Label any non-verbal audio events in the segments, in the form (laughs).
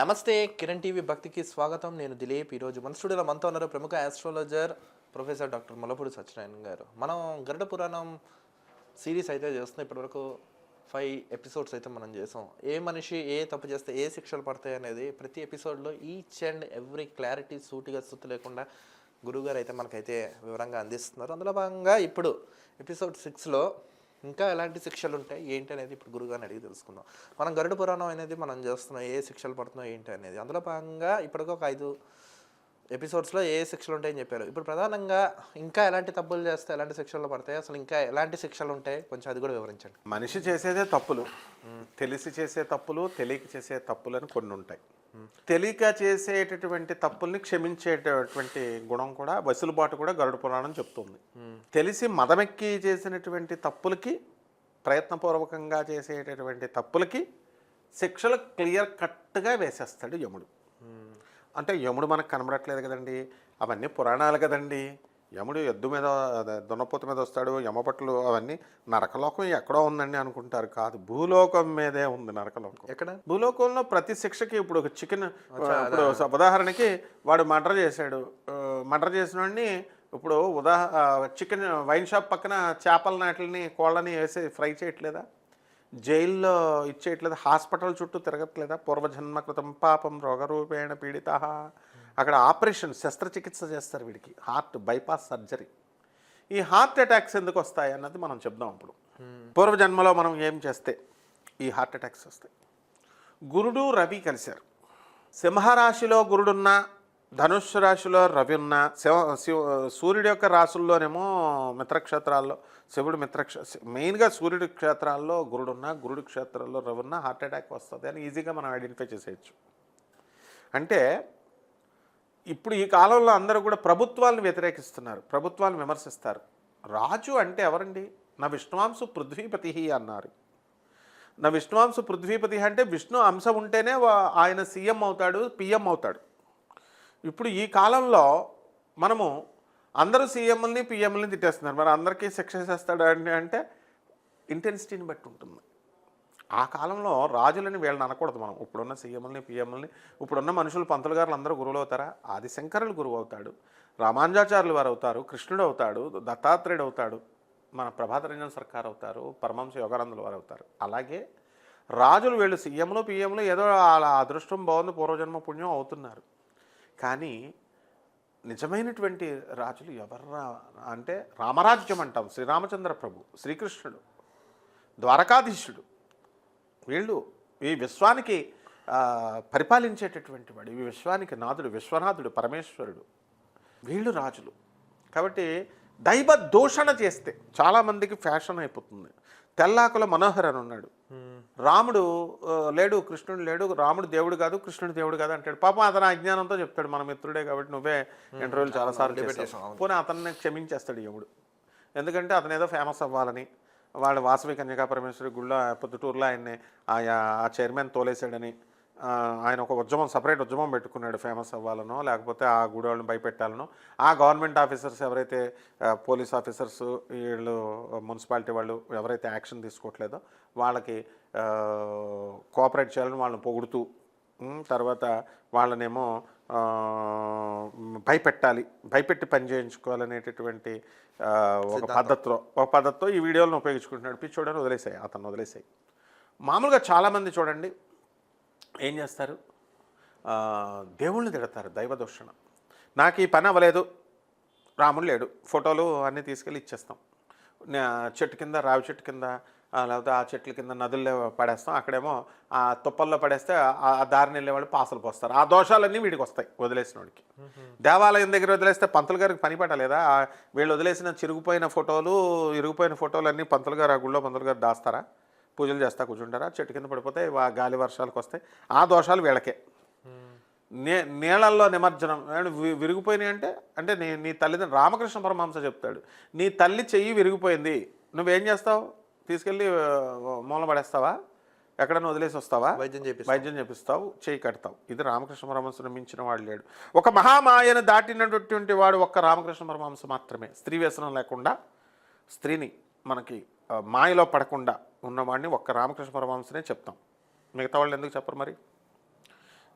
నమస్తే కిరణ్ టీవీ భక్తికి స్వాగతం. నేను దిలీప్. ఈరోజు మన స్టూడియోలో మనతో ఉన్నారు ప్రముఖ astrologer professor doctor Malapudi Satyanarayana garu. మనం గరుడ పురాణం సిరీస్ అయితే చేస్తున్నాం. ఇప్పటివరకు ఫైవ్ ఎపిసోడ్స్ అయితే మనం చేసాం. ఏ మనిషి ఏ తప్పు చేస్తే ఏ శిక్షలు పడతాయి అనేది ప్రతి ఎపిసోడ్లో ఈచ్ అండ్ ఎవ్రీ క్లారిటీ సూటిగా సుత్తు లేకుండా గురువుగారు అయితే మనకైతే వివరంగా అందిస్తున్నారు. అందులో భాగంగా ఇప్పుడు ఎపిసోడ్ సిక్స్లో ఇంకా ఎలాంటి శిక్షలు ఉంటాయి ఏంటి అనేది ఇప్పుడు గురుగారిని అడిగి తెలుసుకుందాం. మనం గరుడ పురాణం అనేది మనం చేస్తున్నాం ఏ శిక్షలు పడుతున్నాం ఏంటి అనేది అందులో భాగంగా ఇప్పటికి ఒక ఐదు ఎపిసోడ్స్లో ఏ శిక్షలు ఉంటాయని చెప్పారు. ఇప్పుడు ప్రధానంగా ఇంకా ఎలాంటి తప్పులు చేస్తే ఎలాంటి శిక్షలు పడతాయి? అసలు ఇంకా ఎలాంటి శిక్షలు ఉంటాయి కొంచెం అది కూడా వివరించండి. మనిషి చేసేదే తప్పులు. తెలిసి చేసే తప్పులు తెలియక చేసే తప్పులని కొన్ని ఉంటాయి. తెలియక చేసేటటువంటి తప్పుల్ని క్షమించేటటువంటి గుణం కూడా వసులుబాటు కూడా గరుడ పురాణం చెప్తుంది. తెలిసి మదమెక్కి చేసినటువంటి తప్పులకి ప్రయత్నపూర్వకంగా చేసేటటువంటి తప్పులకి శిక్షలు క్లియర్ కట్గా వేసేస్తాడు యముడు. అంటే యముడు మనకు కనబడట్లేదు కదండి. అవన్నీ పురాణాలు కదండి. యముడు ఎద్దు మీద దున్నపోత మీద వస్తాడు యమపట్లు అవన్నీ నరకలోకం ఎక్కడో ఉందండి అనుకుంటారు. కాదు భూలోకం మీదే ఉంది నరకలోకం. ఎక్కడ? భూలోకంలో ప్రతి శిక్షకి ఇప్పుడు ఒక చికెన్ ఇప్పుడు ఉదాహరణకి వాడు మర్డర్ చేశాడు. మర్డర్ చేసిన వాడిని ఇప్పుడు ఉదాహ చికెన్ వైన్ షాప్ పక్కన చేపల నాటిని కోళ్ళని వేసి ఫ్రై చేయట్లేదా? జైల్లో ఇచ్చేయట్లేదా హాస్పిటల్ చుట్టూ తిరగట్లేదా? పూర్వజన్మ కృతం పాపం రోగరూపేణ పీడిత. అక్కడ ఆపరేషన్ శస్త్రచికిత్స చేస్తారు వీడికి. Heart bypass surgery. ఈ హార్ట్ అటాక్స్ ఎందుకు వస్తాయి అన్నది మనం చెప్దాం ఇప్పుడు పూర్వజన్మలో మనం ఏం చేస్తే ఈ హార్ట్ అటాక్స్ వస్తాయి? గురుడు రవి కలిశారు. సింహరాశిలో గురుడున్న ధనుస్సు రాశిలో రవి ఉన్న శివ శివ సూర్యుడి యొక్క రాశుల్లోనేమో మిత్రక్షేత్రాల్లో శివుడు మిత్రక్ష మెయిన్గా సూర్యుడి క్షేత్రాల్లో గురుడున్న గురుడి క్షేత్రాల్లో రవి ఉన్న హార్ట్ అటాక్ వస్తుంది అని ఈజీగా మనం ఐడెంటిఫై చేసేయచ్చు. అంటే ఇప్పుడు ఈ కాలంలో అందరూ కూడా ప్రభుత్వాలను వ్యతిరేకిస్తున్నారు ప్రభుత్వాలను విమర్శిస్తారు. రాజు అంటే ఎవరండి? నా విష్ణువాంశు పృథ్వీపతి అన్నారు. నా విష్ణువాంశ పృథ్వీపతి అంటే విష్ణు అంశం ఉంటేనే ఆయన సీఎం అవుతాడు పిఎం అవుతాడు. ఇప్పుడు ఈ కాలంలో మనము అందరూ సీఎంలని పిఎంలని తిట్టేస్తున్నారు. మరి అందరికీ శిక్ష చేస్తాడు అంటే అంటే ఇంటెన్సిటీని బట్టి ఉంటుంది. ఆ కాలంలో రాజులని వీళ్ళని అనకూడదు మనం. ఇప్పుడున్న సీఎంలని పిఎంలని ఇప్పుడున్న మనుషులు పంతులు గారులు అందరూ గురువులు అవుతారా ఆదిశంకరులు గురువు అవుతాడు రామానుజాచార్యులు వారు అవుతారు కృష్ణుడు అవుతాడు. దత్తాత్రేయుడు అవుతాడు. మన ప్రభాత రంజన్ సర్కార్ అవుతారు. పరమహంస యోగానందులు వారు అవుతారు. అలాగే రాజులు వీళ్ళు సీఎంలు పిఎంలు ఏదో అలా అదృష్టం బాగుంది పూర్వజన్మ పుణ్యం అవుతున్నారు. కానీ నిజమైనటువంటి రాజులు ఎవర్రా? అంటే రామరాజ్యం అంటాం శ్రీరామచంద్ర ప్రభు శ్రీకృష్ణుడు ద్వారకాధీశుడు. వీళ్ళు ఈ విశ్వానికి పరిపాలించేటటువంటి వాడు ఈ విశ్వానికి నాథుడు విశ్వనాథుడు పరమేశ్వరుడు. వీళ్ళు రాజులు. కాబట్టి దైవ దూషణ చేస్తే చాలామందికి ఫ్యాషన్ అయిపోతుంది. తెల్లాకుల మనోహర్ అని ఉన్నాడు. రాముడు లేడు కృష్ణుడు లేడు రాముడు దేవుడు కాదు కృష్ణుడు దేవుడు కాదు అంటాడు. పాపం అతను అజ్ఞానంతో చెప్తాడు మన మిత్రుడే కాబట్టి నువ్వే ఇంటర్వ్యూలు చాలాసార్లు చేసావు. పోనీ అతన్ని క్షమించేస్తాడు యముడు ఎందుకంటే అతను ఏదో ఫేమస్ అవ్వాలని వాళ్ళ వాసవి కన్యకా పరమేశ్వరి గుళ్ళో పొద్దుటూరులో ఆయన్ని ఆయా ఆ చైర్మన్ తోలేశాడని ఆయన ఒక ఉద్యమం సపరేట్ ఉద్యమం పెట్టుకున్నాడు ఫేమస్ అవ్వాలనో లేకపోతే ఆ గుడి వాళ్ళని భయపెట్టాలనో. ఆ గవర్నమెంట్ ఆఫీసర్స్ ఎవరైతే పోలీస్ ఆఫీసర్స్ వీళ్ళు మున్సిపాలిటీ వాళ్ళు ఎవరైతే యాక్షన్ తీసుకోవట్లేదో వాళ్ళకి కోఆపరేట్ చేయాలని వాళ్ళని పొగుడుతూ తర్వాత వాళ్ళనేమో భయపెట్టాలి భయపెట్టి పని చేయించుకోవాలనేటటువంటి ఒక పద్ధతిలో ఒక పద్ధతితో ఈ వీడియోలను ఉపయోగించుకుంటున్నాడు. పిచ్చోడని వదిలేసాయి అతను వదిలేసాయి. మామూలుగా చాలామంది చూడండి ఏం చేస్తారు? దేవుళ్ళని తిడతారు దైవ దూషణ. నాకు ఈ పని అవ్వలేదు రాముడు లేడు ఫోటోలు అన్నీ తీసుకెళ్ళి ఇచ్చేస్తాం. చెట్టు కింద రావి చెట్టు కింద లేకపోతే ఆ చెట్ల కింద నదుల్లో పడేస్తాం అక్కడేమో ఆ తుప్పల్లో పడేస్తే ఆ దారిని వెళ్ళేవాళ్ళు పాసలు పోస్తారు. ఆ దోషాలన్నీ వీడికి వస్తాయి వదిలేసిన వాడికి దేవాలయం దగ్గర వదిలేస్తే పంతులు గారికి పని పట్టలేదా ఆ వీళ్ళు వదిలేసిన చిరిగిపోయిన ఫోటోలు ఇరిగిపోయిన ఫోటోలు అన్నీ పంతులు గారు ఆ గుళ్ళో పంతులు గారు దాస్తారా? పూజలు చేస్తా కూర్చుంటారా? చెట్టు కింద పడిపోతే గాలి వర్షాలకు వస్తాయి. ఆ దోషాలు వీళ్ళకే. నే నీళ్ళల్లో నిమజ్జనం. విరిగిపోయినాయి అంటే అంటే నీ నీ తల్లిదండ్రులు రామకృష్ణ పరమహంస చెప్తాడు నీ తల్లి చెయ్యి విరిగిపోయింది. నువ్వేం చేస్తావు? తీసుకెళ్ళి మూల పడేస్తావా? ఎక్కడన్నా వదిలేసి వస్తావా? వైద్యం చేపిస్తాం. వైద్యం చేపిస్తావు చేయి కడతావు. ఇది రామకృష్ణ పరమహంసను మించిన వాడు లేడు. ఒక మహామాయను దాటినటువంటి వాడు ఒక్క రామకృష్ణ పరమహంస మాత్రమే. స్త్రీ వ్యసనం లేకుండా స్త్రీని మనకి మాయలో పడకుండా ఉన్నవాడిని ఒక్క రామకృష్ణ పరమహంసనే చెప్తాం. మిగతా వాళ్ళు ఎందుకు చెప్పరు మరి?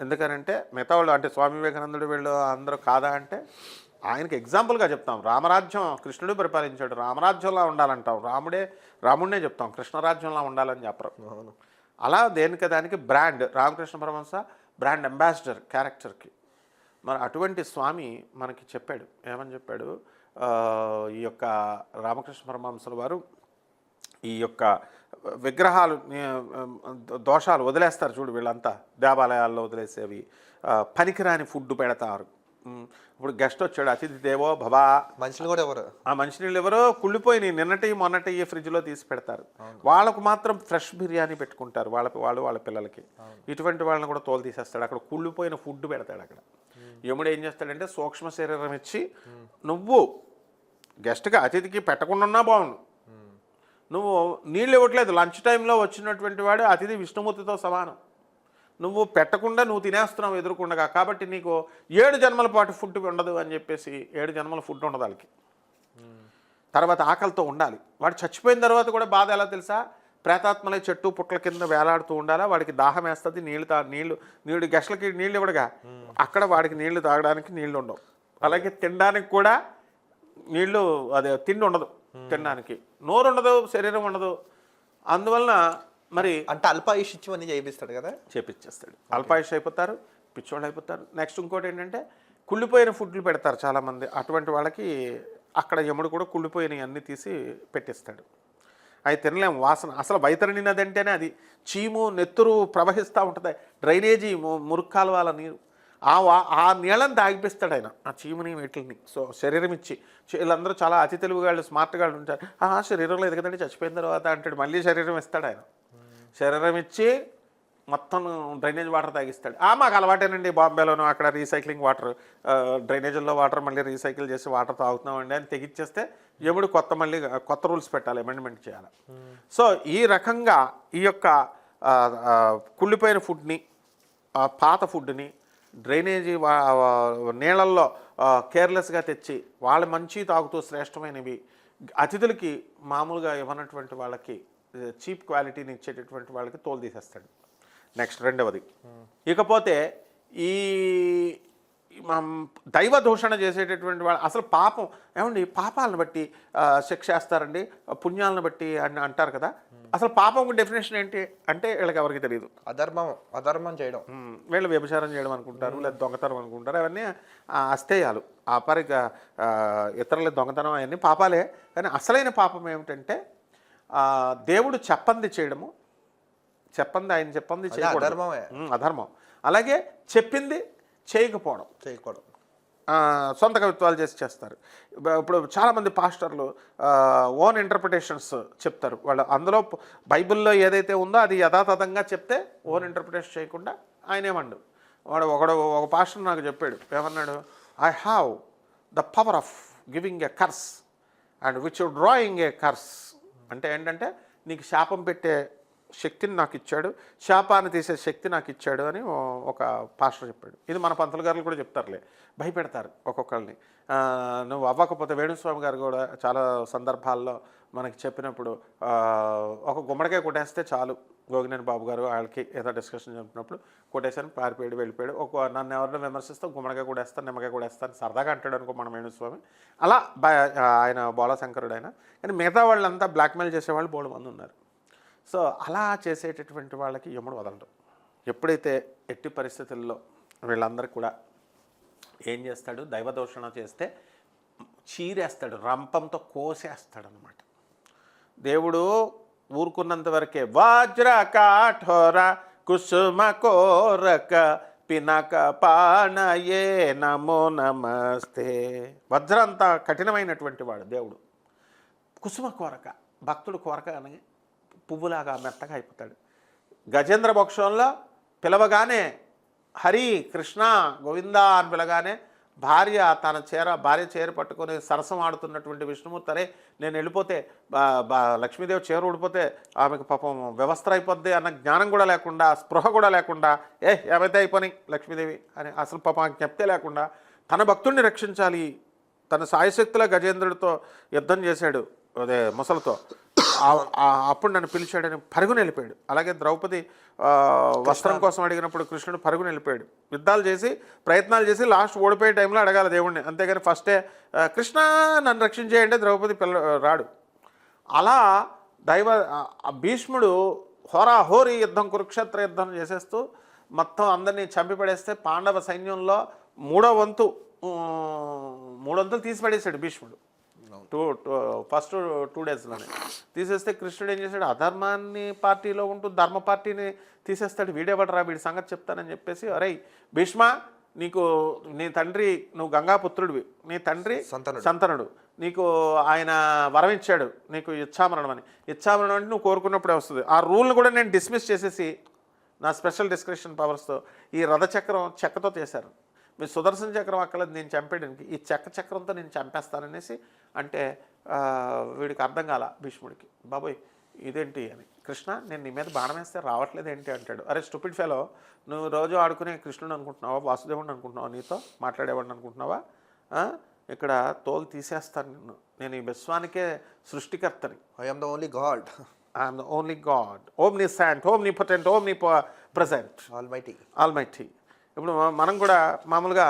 ఎందుకనంటే మిగతా వాళ్ళు అంటే స్వామి వివేకానందుడు వీళ్ళు అందరూ కాదా అంటే ఆయనకి ఎగ్జాంపుల్గా చెప్తాం. రామరాజ్యం కృష్ణుడు పరిపాలించాడు. రామరాజ్యంలా ఉండాలంటాం. రాముడే రాముడినే చెప్తాం. కృష్ణరాజ్యంలా ఉండాలని చెప్పరు. అలా దేనికి దానికి brand Ramakrishna Paramahamsa brand ambassador క్యారెక్టర్కి. మరి అటువంటి స్వామి మనకి చెప్పాడు. ఏమని చెప్పాడు? ఈ యొక్క రామకృష్ణ పరమహంసల వారు ఈ యొక్క విగ్రహాలు దోషాలు వదిలేస్తారు చూడు వీళ్ళంతా. దేవాలయాల్లో వదిలేసేవి. పనికిరాని ఫుడ్ పెడతారు. ఇప్పుడు గెస్ట్ వచ్చాడు అతిథి దేవో భవా. మనుషులు కూడా ఎవరు? ఆ మంచినీళ్ళు ఎవరో కుళ్ళిపోయినాయి నిన్నటి మొన్నటి ఫ్రిడ్జ్లో తీసి పెడతారు. వాళ్ళకు మాత్రం ఫ్రెష్ బిర్యానీ పెట్టుకుంటారు వాళ్ళ వాళ్ళు వాళ్ళ పిల్లలకి. ఇటువంటి వాళ్ళని కూడా తోలు తీసేస్తాడు. అక్కడ కుళ్ళిపోయిన ఫుడ్ పెడతాడు అక్కడ. యముడు ఏం చేస్తాడంటే సూక్ష్మ శరీరం ఇచ్చి నువ్వు గెస్ట్గా అతిథికి పెట్టకుండా ఉన్నా బాగుండు. నువ్వు నీళ్ళు ఇవ్వట్లేదు. లంచ్ టైంలో వచ్చినటువంటి వాడు అతిథి విష్ణుమూర్తితో సమానం. నువ్వు పెట్టకుండా నువ్వు తినేస్తున్నావు ఎదురుకుండగా. కాబట్టి నీకు ఏడు జన్మల పాటు ఫుడ్ ఉండదు అని చెప్పేసి ఏడు జన్మల ఫుడ్ ఉండదు వాళ్ళకి. తర్వాత ఆకలితో ఉండాలి. వాడు చచ్చిపోయిన తర్వాత కూడా బాధ ఎలా తెలుసా? ప్రేతాత్మలే చెట్టు పుట్ల కింద వేలాడుతూ ఉండాలా? వాడికి దాహం వేస్తుంది నీళ్ళు తా నీళ్ళు నీళ్ళు గెస్ట్లకి నీళ్ళు ఇవ్వడుగా. అక్కడ వాడికి నీళ్ళు తాగడానికి నీళ్ళు ఉండవు. అలాగే తినడానికి కూడా నీళ్ళు అదే తిండి ఉండదు. తినడానికి. నోరు ఉండదు శరీరం ఉండదు. అందువలన మరి అంటే అల్పాయుష్ ఇచ్చి అన్ని చేయిస్తాడు కదా? చేపించేస్తాడు అల్పాయుష్ అయిపోతారు పిచ్చోళ్ళు అయిపోతారు. నెక్స్ట్ ఇంకోటి ఏంటంటే కుళ్ళిపోయిన ఫుడ్లు పెడతారు చాలామంది. అటువంటి వాళ్ళకి అక్కడ యముడు కూడా కుళ్ళిపోయినవి అన్నీ తీసి పెట్టిస్తాడు. అవి తినలేము. వాసన అసలు వైతరణి నది అంటేనే అది. చీము నెత్తురు ప్రవహిస్తూ ఉంటుంది. డ్రైనేజీ ము- మురుగు కాలువల నీరు. ఆ వా ఆ నీళ్ళని తాగిపిస్తాడు ఆయన ఆ చీముని వీటిని సో శరీరం ఇచ్చి వీళ్ళందరూ చాలా అతి తెలివిగాళ్ళు స్మార్ట్గా ఉంటారు. ఆ శరీరంలో ఎదగదండి చచ్చిపోయిన తర్వాత అంటాడు మళ్ళీ శరీరం ఇస్తాడు ఆయన. శరీరం ఇచ్చి మొత్తం డ్రైనేజ్ వాటర్ తాగిస్తాడు. ఆ మాకు అలవాటేనండి బాంబేలోనూ అక్కడ రీసైక్లింగ్ వాటర్ డ్రైనేజీల్లో వాటర్ మళ్ళీ రీసైకిల్ చేసి వాటర్ తాగుతున్నామండి అని తెగిచ్చేస్తే ఎప్పుడు కొత్త మళ్ళీ కొత్త రూల్స్ పెట్టాలి అమెండ్మెంట్ చేయాలి. సో ఈ రకంగా ఈ యొక్క కుళ్ళిపోయిన ఫుడ్ని పాత ఫుడ్ని డ్రైనేజీ నీళ్ళల్లో కేర్లెస్గా తెచ్చి వాళ్ళ మంచి తాగుతూ శ్రేష్టమైనవి. అతిథులకి మామూలుగా ఇవ్వనటువంటి వాళ్ళకి చీప్ క్వాలిటీని ఇచ్చేటటువంటి వాళ్ళకి తోలు తీసేస్తాడు. నెక్స్ట్ రెండవది. ఇకపోతే ఈ దైవ దూషణ చేసేటటువంటి వాళ్ళు అసలు పాపం ఏమండి పాపాలను బట్టి శిక్ష వేస్తారండి పుణ్యాలను బట్టి అని అంటారు కదా అసలు పాపం డెఫినేషన్ ఏంటి? అంటే వీళ్ళకి ఎవరికి తెలియదు అధర్మం అధర్మం చేయడం. వీళ్ళు వ్యభిచారం చేయడం అనుకుంటారు లేదా దొంగతనం అనుకుంటారు అవన్నీ అస్థేయాలు. ఆ పరిగా ఆ, ఇతరుల దొంగతనం అవన్నీ పాపాలే. కానీ అసలైన పాపం ఏమిటంటే దేవుడు చెప్పంది చేయడము. చెప్పంది ఆయన చెప్పంది అధర్మం. అలాగే చెప్పింది చేయకపోవడం. చేయకూడదు. సొంత కవిత్వాలు చేసి చేస్తారు. ఇప్పుడు చాలామంది పాస్టర్లు ఓన్ ఇంటర్ప్రిటేషన్స్ చెప్తారు. వాళ్ళు అందులో బైబిల్లో ఏదైతే ఉందో అది యథాతథంగా చెప్తే ఓన్ ఇంటర్ప్రిటేషన్ చేయకుండా ఆయనే ఏమండు వాడు ఒకడు ఒక పాస్టర్ నాకు చెప్పాడు ఏమన్నాడు? I have the power of giving a curse and withdrawing a curse అంటే ఏంటంటే నీకు శాపం పెట్టే శక్తిని నాకు ఇచ్చాడు శాపాన్ని తీసే శక్తి నాకు ఇచ్చాడు అని ఒక పాస్టర్ చెప్పాడు. ఇది మన పంతులు గారు కూడా చెప్తారులే. భయపెడతారు ఒక్కొక్కరిని నువ్వు అవ్వకపోతే వేణుస్వామి గారు కూడా చాలా సందర్భాల్లో మనకి చెప్పినప్పుడు ఒక గుమ్మడికాయ కొట్టేస్తే చాలు. గోగినేని బాబు గారు వాళ్ళకి ఏదో డిస్కషన్ చెప్పినప్పుడు కొట్టేసాను పారిపోయాడు వెళ్ళిపోయాడు. ఒక నన్ను ఎవరినో విమర్శిస్తే గుమ్మడికాయ కూడేస్తాను నిమ్మకాయ కూడా వేస్తాను సరదాగా అంటాడు అనుకో మన వేణుస్వామి. అలా ఆయన బోళశంకరుడు ఆయన. కానీ మిగతా వాళ్ళంతా బ్లాక్మెయిల్ చేసేవాళ్ళు బోడు మంది ఉన్నారు. సో అలా చేసేటటువంటి వాళ్ళకి యముడు వదలడు. ఎప్పుడైతే ఎట్టి పరిస్థితుల్లో వీళ్ళందరూ కూడా ఏం చేస్తాడు? దైవదోషణ చేస్తే చీరేస్తాడు రంపంతో కోసేస్తాడు అనమాట దేవుడు ఊరుకున్నంత వరకే వజ్ర కాఠోర కుసుమ కోరక పినక పానయే నమో నమస్తే. వజ్ర కఠినమైనటువంటి వాడు దేవుడు. కుసుమ కోరక భక్తుడు కోరక అని పువ్వులాగా మెత్తగా అయిపోతాడు. గజేంద్ర పక్షంలో పిలవగానే హరి కృష్ణ గోవింద అని పిలగానే భార్య తన చీర భార్య చీర పట్టుకొని సరసం ఆడుతున్నటువంటి విష్ణుమూర్తి అరే నేను వెళ్ళిపోతే బా- బా- లక్ష్మీదేవి చీర ఊడిపోతే ఆమెకు పాపం వ్యవస్థ అయిపోద్ది అన్న జ్ఞానం కూడా లేకుండా స్పృహ కూడా లేకుండా ఏ ఏమైతే అయిపోయినాయి లక్ష్మీదేవి అని అసలు పాపం జ్ఞప్తే లేకుండా తన భక్తుడిని రక్షించాలి తన సాయశక్తుల గజేంద్రుడితో యుద్ధం చేశాడు అదే ముసలతో. అప్పుడు నన్ను పిలిచాడని పరుగున వెళ్ళిపోయాడు. అలాగే ద్రౌపది వస్త్రం కోసం అడిగినప్పుడు కృష్ణుడు పరుగున వెళ్ళిపోయాడు. యుద్ధాలు చేసి ప్రయత్నాలు చేసి లాస్ట్ ఓడిపోయే టైంలో అడగాలి దేవుణ్ణి. అంతేగాని ఫస్టే కృష్ణ నన్ను రక్షించేయండి ద్రౌపది పిల్ల రాడు. అలా దైవ భీష్ముడు హోరాహోరీ యుద్ధం కురుక్షేత్ర యుద్ధం చేసేస్తూ మొత్తం అందరినీ చంపి పడేస్తే పాండవ సైన్యంలో మూడో వంతు ఉమ్, మూడు వంతులు తీసి పడేశాడు భీష్ముడు. టూ ఫస్ట్ టూ డేస్లోనే. తీసేస్తే కృష్ణుడు ఏం చేశాడు? అధర్మాన్ని పార్టీలో ఉంటూ ధర్మ పార్టీని తీసేస్తాడు. వీడేవాడరా వీడి సంగతి చెప్తానని చెప్పేసి అరే భీష్మ నీకు నీ తండ్రి నువ్వు గంగాపుత్రుడివి. నీ తండ్రి సంతనుడు. సంతనుడు. నీకు ఆయన వరం ఇచ్చాడు నీకు ఇచ్చామరణం అని. ఇచ్చామరణం అంటే నువ్వు కోరుకున్నప్పుడే వస్తుంది. ఆ రూల్ని కూడా నేను డిస్మిస్ చేసేసి నా స్పెషల్ డిస్క్రిప్షన్ పవర్స్తో ఈ రథచక్రం చెక్కతో చేశారు. మీ సుదర్శన చక్రం అక్కలేదు నేను చంపేయడానికి ఈ చెక్క చక్రంతో నేను చంపేస్తాననేసి అంటే వీడికి అర్థం కాల భీష్ముడికి. బాబోయ్ ఇదేంటి అని. కృష్ణ నేను నీ మీద బాణం వేస్తే రావట్లేదు ఏంటి అంటాడు. అరే స్టూపిడ్ ఫెలో నువ్వు రోజు ఆడుకునే కృష్ణుడు అనుకుంటున్నావా వాసుదేవుడు అనుకుంటున్నావా నీతో మాట్లాడేవాడిని అనుకుంటున్నావా? ఇక్కడ తోలు తీసేస్తాను నిన్ను. నేను ఈ విశ్వానికే సృష్టికర్తని. I'm the only God I'm the only God omniscient omnipotent omnipresent almighty almighty ఇప్పుడు మనం కూడా మామూలుగా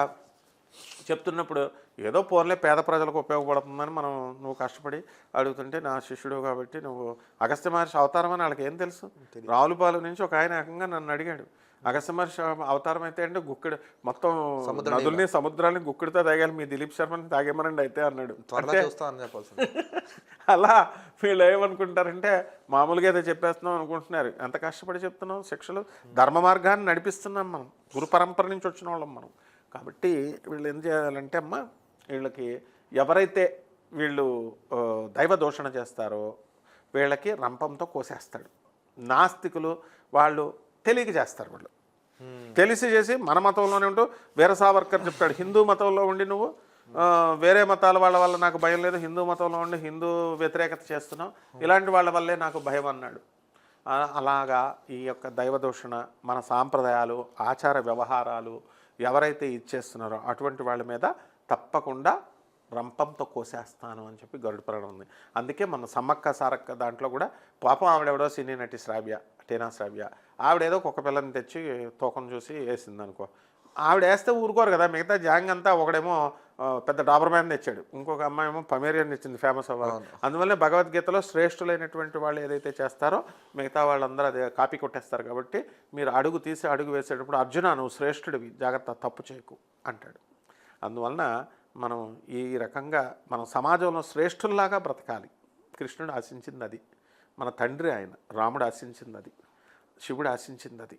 చెప్తున్నప్పుడు ఏదో పోన్లే పేద ప్రజలకు ఉపయోగపడుతుందని మనం నువ్వు కష్టపడి అడుగుతుంటే నా శిష్యుడు కాబట్టి నువ్వు అగస్త్య మహర్షి అవతారం అని వాళ్ళకి ఏం తెలుసు? రావులపాలెం నుంచి ఒక ఆయన ఏకంగా నన్ను అడిగాడు. అగస్త్య మహర్షి అవతారం అయితే అంటే గుక్కిడు మొత్తం నదుల్ని సముద్రాన్ని గుక్కిడితో తాగాలి మీ దిలీప్ శర్మని తాగేమనండి అయితే అన్నాడు. (laughs) అలా వీళ్ళు ఏమనుకుంటారంటే మామూలుగా ఏదో చెప్పేస్తున్నాం అనుకుంటున్నారు. ఎంత కష్టపడి చెప్తున్నాం? శిక్షలు ధర్మ మార్గాన్ని నడిపిస్తున్నాం మనం. గురు పరంపర నుంచి వచ్చిన వాళ్ళం మనం. కాబట్టి వీళ్ళు ఏం చేయాలంటే అమ్మ వీళ్ళకి ఎవరైతే వీళ్ళు దైవ దూషణ చేస్తారో వీళ్ళకి రంపంతో కోసేస్తాడు. నాస్తికులు వాళ్ళు తెలియక చేస్తారు వాళ్ళు. తెలిసి చేసి మన మతంలోనే ఉంటూ వీర సావర్కర్ చెప్తాడు హిందూ మతంలో ఉండి నువ్వు వేరే మతాల వాళ్ళ వల్ల నాకు భయం లేదు. హిందూ మతంలో ఉండి హిందూ వ్యతిరేకత చేస్తున్నావు ఇలాంటి వాళ్ళ వల్లే నాకు భయం అన్నాడు. అలాగా ఈ యొక్క దైవదూషణ మన సాంప్రదాయాలు ఆచార వ్యవహారాలు ఎవరైతే ఇచ్చేస్తున్నారో అటువంటి వాళ్ళ మీద తప్పకుండా రంపంతో కోసేస్తాను అని చెప్పి గరుడు పురాణం ఉంది. అందుకే మన సమ్మక్క సారక్క దాంట్లో కూడా పాపం ఆవిడెవడో సినీ నటి శ్రావ్య టీనా శ్రావ్య. ఆవిడేదో ఒక పిల్లని తెచ్చి తూకం చూసి వేసింది అనుకో ఆవిడ వేస్తే ఊరుకోరు కదా మిగతా జాంగ్ అంతా ఒకడేమో పెద్ద డాబర్ మ్యాన్ తెచ్చాడు. ఇంకొక అమ్మాయి ఏమో పమేరియన్ ఇచ్చింది ఫేమస్ అవ్వాలి. అందువల్ల భగవద్గీతలో శ్రేష్ఠులైనటువంటి వాళ్ళు ఏదైతే చేస్తారో మిగతా వాళ్ళందరూ అదే కాపీ కొట్టేస్తారు కాబట్టి మీరు అడుగు తీసి అడుగు వేసేటప్పుడు అర్జున నువ్వు శ్రేష్ఠుడివి జాగ్రత్త తప్పు చేయకు అంటాడు. అందువలన మనం ఈ రకంగా మనం సమాజంలో శ్రేష్ఠుల్లాగా బ్రతకాలి. కృష్ణుడు ఆశించింది అది. మన తండ్రి ఆయన రాముడు ఆశించింది అది. శివుడు ఆశించింది అది.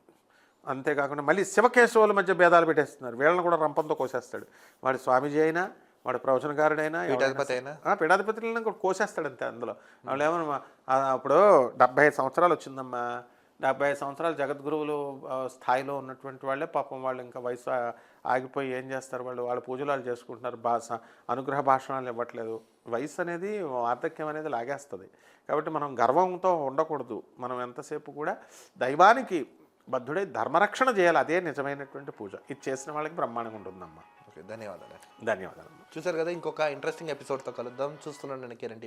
అంతేకాకుండా మళ్ళీ శివకేశవుల మధ్య భేదాలు పెట్టేస్తున్నారు. వీళ్ళని కూడా రంపంతో కోసేస్తాడు. వాడు స్వామీజీ అయినా వాడు ప్రవచనకారుడైనా పీఠాధిపతి అయినా? పీఠాధిపతులను కూడా కోసేస్తాడు అంతే అందులో. వాళ్ళు ఏమన్నా అప్పుడు డెబ్బై ఐదు సంవత్సరాలు వచ్చిందమ్మా. డెబ్బై ఐదు సంవత్సరాలు జగద్గురువులు స్థాయిలో ఉన్నటువంటి వాళ్ళే పాపం వాళ్ళు ఇంకా వయసు ఆగిపోయి ఏం చేస్తారు వాళ్ళు? వాళ్ళ పూజలు వాళ్ళు చేసుకుంటున్నారు. భాష అనుగ్రహ భాషణాలు ఇవ్వట్లేదు. వయసు అనేది వార్ధక్యం అనేది లాగేస్తుంది. కాబట్టి మనం గర్వంతో ఉండకూడదు. మనం ఎంతసేపు కూడా దైవానికి బద్ధుడై ధర్మరక్షణ చేయాలి అదే నిజమైనటువంటి పూజ. ఇది చేసిన వాళ్ళకి బ్రహ్మాండంగా ఉంటుందమ్మా. ఓకే ధన్యవాదాలు. ధన్యవాదాలు. చూసారు కదా ఇంకొక ఇంట్రెస్టింగ్ ఎపిసోడ్తో కలుద్దాం. చూస్తున్నాను నేను